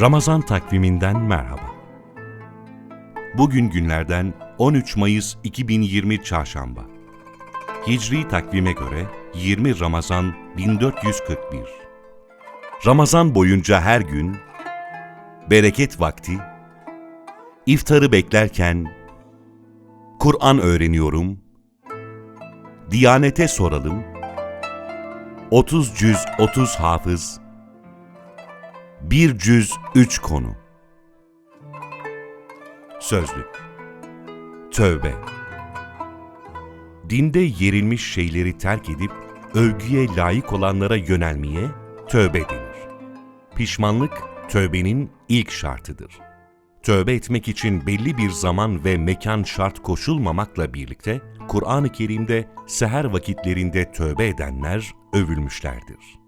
Ramazan takviminden merhaba. Bugün günlerden 13 Mayıs 2020 Çarşamba. Hicri takvime göre 20 Ramazan 1441. Ramazan boyunca her gün bereket vakti, iftarı beklerken Kur'an öğreniyorum, Diyanete soralım, 30 cüz 30 hafız, bir cüz üç konu. Sözlük Tövbe Dinde yerilmiş şeyleri terk edip övgüye layık olanlara yönelmeye tövbe denir. Pişmanlık tövbenin ilk şartıdır. Tövbe etmek için belli bir zaman ve mekan şart koşulmamakla birlikte Kur'an-ı Kerim'de seher vakitlerinde tövbe edenler övülmüşlerdir.